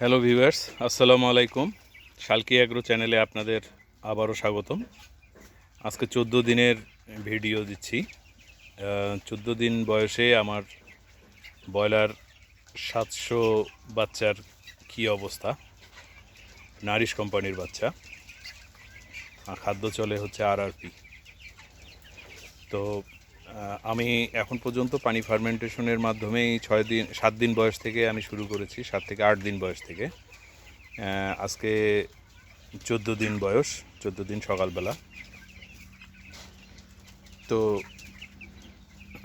Hello viewers আসসালামু আলাইকুম শালকি agro চ্যানেলে আপনাদের আবারও স্বাগতম। আজকে চোদ্দ দিনের ভিডিও দিচ্ছি। চোদ্দ দিন বয়সে আমার ব্রয়লার সাতশো বাচ্চার কি অবস্থা? নারিশ কোম্পানির বাচ্চা। আর খাদ্য চলে হচ্ছে আরআরপি তো আহ, আমি এখন পর্যন্ত পানি ফার্মেন্টেশনের মাধ্যমেই ছয় দিন, সাত দিন বয়স থেকে আমি শুরু করেছি, সাত থেকে আট দিন বয়স থেকে। আজকে চোদ্দ দিন বয়স, চোদ্দ দিন সকালবেলা। তো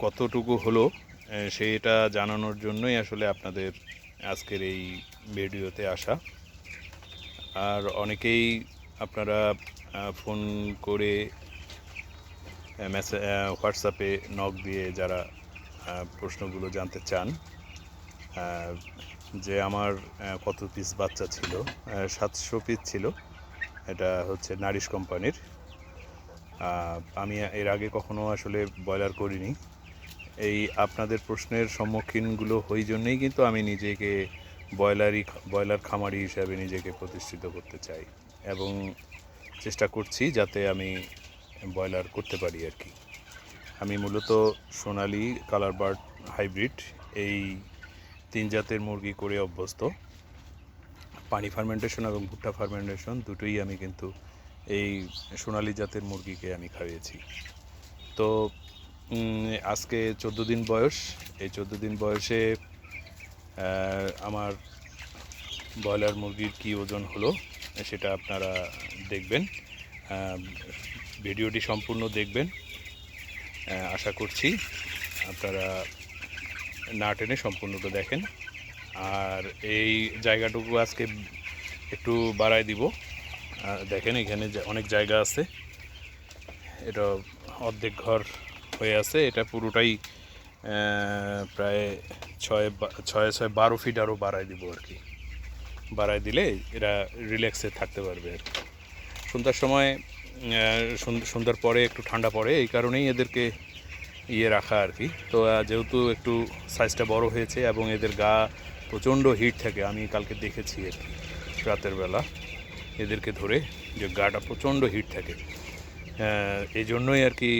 কতটুকু হলো সেটা জানানোর জন্যই আসলে আপনাদের আজকের এই ভিডিওতে আসা। আর অনেকেই আপনারা ফোন করে মেসেজ হোয়াটসঅ্যাপে নক দিয়ে যারা প্রশ্নগুলো জানতে চান যে আমার কত পিস বাচ্চা ছিল সাতশো পিস ছিল, এটা হচ্ছে নারিশ কোম্পানির। আমি এর আগে কখনো আসলে ব্রয়লার করিনি। এই আপনাদের প্রশ্নের সম্মুখীনগুলো হই জন্যেই কিন্তু আমি নিজেকে ব্রয়লারই, ব্রয়লার খামারি হিসাবে নিজেকে প্রতিষ্ঠিত করতে চাই এবং চেষ্টা করছি যাতে আমি ব্রয়লার করতে পারি আর কি। আমি মূলত সোনালি কালার বার্ড হাইব্রিড এই তিন জাতের মুরগি করে অভ্যস্ত। পানি ফার্মেন্টেশন এবং ভুট্টা ফার্মেন্টেশন দুটোই আমি কিন্তু এই সোনালি জাতের মুরগিকে আমি খাইয়েছি। তো আজকে চোদ্দ দিন বয়স। এই চোদ্দ দিন বয়সে আমার ব্রয়লার মুরগির কী ওজন হলো সেটা আপনারা দেখবেন। ভিডিওটি সম্পূর্ণ দেখবেন। আশা করছি আপনারা না টেনে সম্পূর্ণটা দেখেন। আর এই জায়গাটুকু আজকে একটু বাড়ায় দিব। দেখেন এখানে অনেক জায়গা আছে। এটা অর্ধেক ঘর হয়ে আছে। এটা পুরোটাই প্রায় ছয় ছয় ছয়, বারো ফিট আরও বাড়ায় দিব আর কি। বাড়ায় দিলে এরা রিল্যাক্সে থাকতে পারবে আর সন্ধ্যার সময় সন্ধ্যার পরে, একটু ঠান্ডা পড়ে, এই কারণেই এদেরকে ইয়ে রাখা আর কি। তো যেহেতু একটু সাইজটা বড় হয়েছে এবং এদের গা প্রচণ্ড হিট থাকে, আমি কালকে দেখেছি আর কি, রাতের বেলা। এদেরকে ধরে যে গাটা প্রচণ্ড হিট থাকে। এই জন্যই আর কি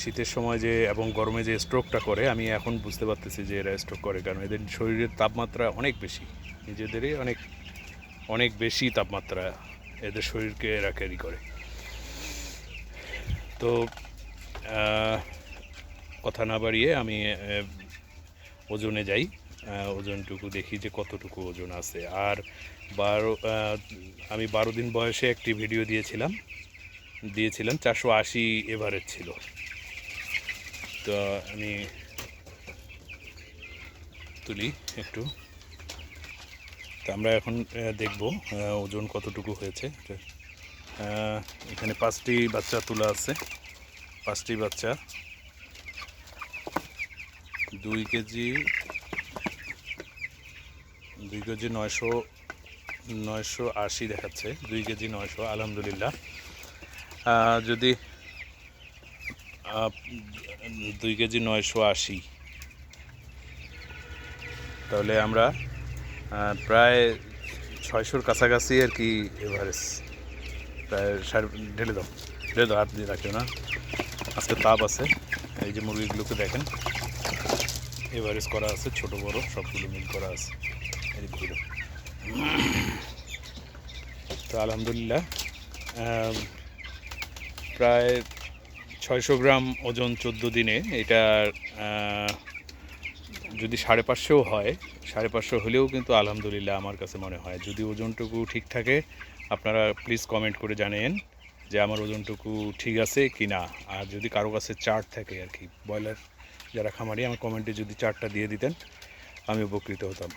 শীতের সময় যে এবং গরমে যে স্ট্রোকটা করে, আমি এখন বুঝতে পারতেছি যে এরা স্ট্রোক করে, কারণ এদের শরীরের তাপমাত্রা অনেক বেশি। নিজেদেরই অনেক অনেক বেশি তাপমাত্রা এদের শরীরকে এরা ক্যারি করে। তো কথা না বাড়িয়ে আমি ওজনে যাই। ওজনটুকু দেখি যে কতটুকু ওজন আছে। আর বারো আমি বারো দিন বয়সে একটি ভিডিও দিয়েছিলাম। দিয়েছিলাম, চারশো আশি এভারেজ ছিল। তো আমি তুলি একটু। তো আমরা এখন দেখব ওজন কতটুকু হয়েছে। এখানে পাঁচটি বাচ্চা তোলা আছে। পাঁচটি বাচ্চা। দুই কেজি দুই কেজি নয়শো নয়শো আশি দেখাচ্ছে। দুই কেজি নয়শো, আলহামদুলিল্লাহ। যদি দুই কেজি নয়শো আশি। তাহলে আমরা প্রায় ছয়শোর কাছাকাছি আর কি সাড়ে ঢেলে দাও। ঢেলে দাও, হাত দিয়ে রাখিও না। আজকে তাপ আছে, এই যে মুরগিগুলোকে দেখেন। এভারেজ করা আছে, ছোট, বড়, সবগুলো মিল করা আছে। ঘুরে তো আলহামদুলিল্লাহ প্রায় ছয়শো গ্রাম ওজন চোদ্দ দিনে এটা যদি সাড়ে পাঁচশোও হয়, সাড়ে পাঁচশো হলেও কিন্তু আলহামদুলিল্লাহ আমার কাছে মনে হয়। যদি ওজনটুকু ঠিক থাকে আপনারা প্লিজ কমেন্ট করে জানেন যে আমার ওজনটুকু ঠিক আছে কি না আর যদি কারও কাছে চার্ট থাকে আর কি, ব্রয়লার যারা খামারি, আমার কমেন্টে যদি চার্টটা দিয়ে দিতেন, আমি উপকৃত হতাম।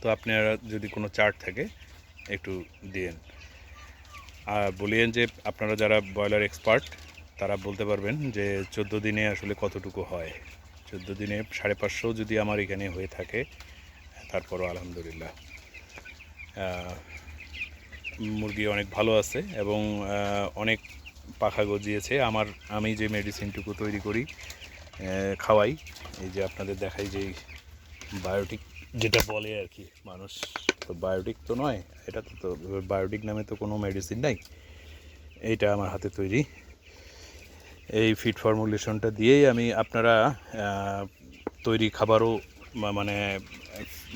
তো আপনারা যদি কোনো চার্ট থাকে, একটু দিন আর বলিয়েন যে আপনারা যারা ব্রয়লার এক্সপার্ট তারা বলতে পারবেন যে চোদ্দ দিনে আসলে কতটুকু হয়। চোদ্দ দিনে সাড়ে পাঁচশো যদি আমার এখানে হয়ে থাকে, তারপরও আলহামদুলিল্লাহ। মুরগি অনেক ভালো আছে এবং অনেক পাখা গজিয়েছে। আমার, আমি যে মেডিসিনটুকু তৈরি করি খাওয়াই, এই যে আপনাদের দেখাই যে বায়োটিক যেটা বলে আর কি, মানুষ তো বায়োটিক তো নয়, এটা তো বায়োটিক নামে তো কোনো মেডিসিন নাই, এইটা আমার হাতে তৈরি। এই ফিড ফর্মুলেশনটা দিয়েই আমি আপনারা তৈরি খাবারও মানে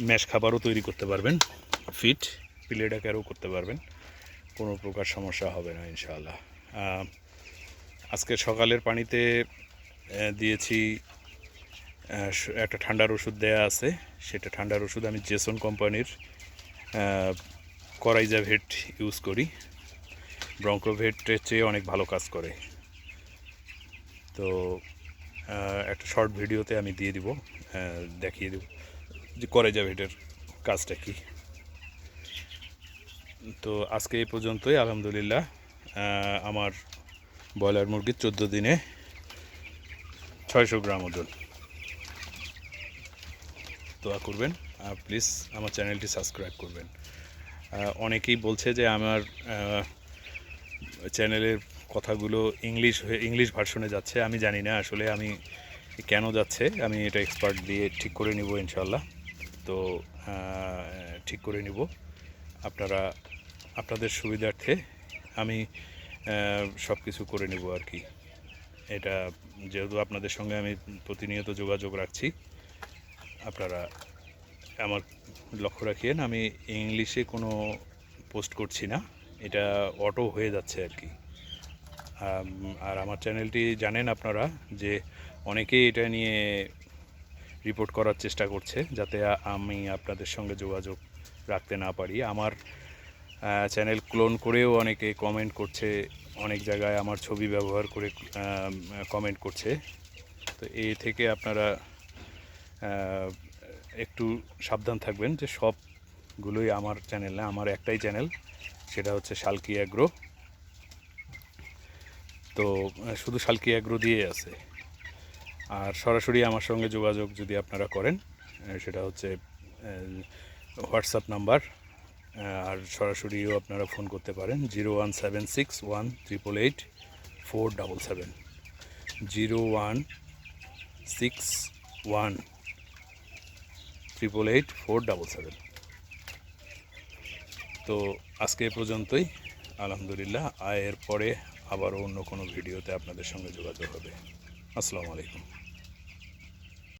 ম্যাশ খাবারও তৈরি করতে পারবেন। ফিট প্লেটাকারও করতে পারবেন। কোনো প্রকার সমস্যা হবে না, ইনশাআল্লাহ। আজকে সকালের পানিতে দিয়েছি একটা ঠান্ডার ওষুধ দেয়া আছে। সেটা ঠান্ডার ওষুধ আমি জেসন কোম্পানির করাইজাভেট ইউজ করি। ব্রঙ্কোভেটের চেয়ে অনেক ভালো কাজ করে। তো একটা শর্ট ভিডিওতে আমি দিয়ে দিব দেখিয়ে দেব যে করাইজাভেটের কাজটা কি। তো আজকে এই পর্যন্তই, আলহামদুলিল্লাহ। আমার ব্রয়লার মুরগির চোদ্দ দিনে ছয়শো গ্রাম ওজন। দোয়া করবেন, আর প্লিজ আমার চ্যানেলটি সাবস্ক্রাইব করবেন। অনেকেই বলছে যে আমার চ্যানেলের কথাগুলো ইংলিশ হয়ে, ইংলিশ ভার্সনে যাচ্ছে, আমি জানি না, আসলে আমি কেন যাচ্ছে, আমি এটা এক্সপার্ট দিয়ে ঠিক করে নিব ইনশাল্লাহ তো ঠিক করে নিব। আপনারা আপনাদের সুবিধার্থে আমি সব কিছু করে নিব আর কি। এটা যেহেতু আপনাদের সঙ্গে আমি প্রতিনিয়ত যোগাযোগ রাখছি, আপনারা আমার লক্ষ্য রাখিয়েন, আমি ইংলিশে কোনো পোস্ট করছি না, এটা অটো হয়ে যাচ্ছে আর কি। আর আমার চ্যানেলটি জানেন আপনারা যে অনেকেই এটা নিয়ে রিপোর্ট করার চেষ্টা করছে, যাতে আমি আপনাদের সঙ্গে যোগাযোগ রাখতে না পারি। আমার চ্যানেল ক্লোন করেও অনেকে কমেন্ট করছে, অনেক জায়গায় আমার ছবি ব্যবহার করে কমেন্ট করছে। তো এই থেকে আপনারা একটু সাবধান থাকবেন যে সবগুলোই আমার চ্যানেল না, আমার একটাই চ্যানেল সেটা হচ্ছে শালকি অ্যাগ্রো তো শুধু শালকি অ্যাগ্রো দিয়ে আছে। আর সরাসরি আমার সঙ্গে যোগাযোগ যদি আপনারা করেন সেটা হচ্ছে হোয়াটসঅ্যাপ নাম্বার আর সরাসরিও আপনারা ফোন করতে পারেন zero one seven six one triple eight four double seven. Zero one six one triple eight four double seven. তো আজকে এ পর্যন্তই। আলহামদুলিল্লাহ আয়ের পরে আবারও অন্য কোনো ভিডিওতে আপনাদের সঙ্গে যোগাযোগ হবে। আসসালামু আলাইকুম।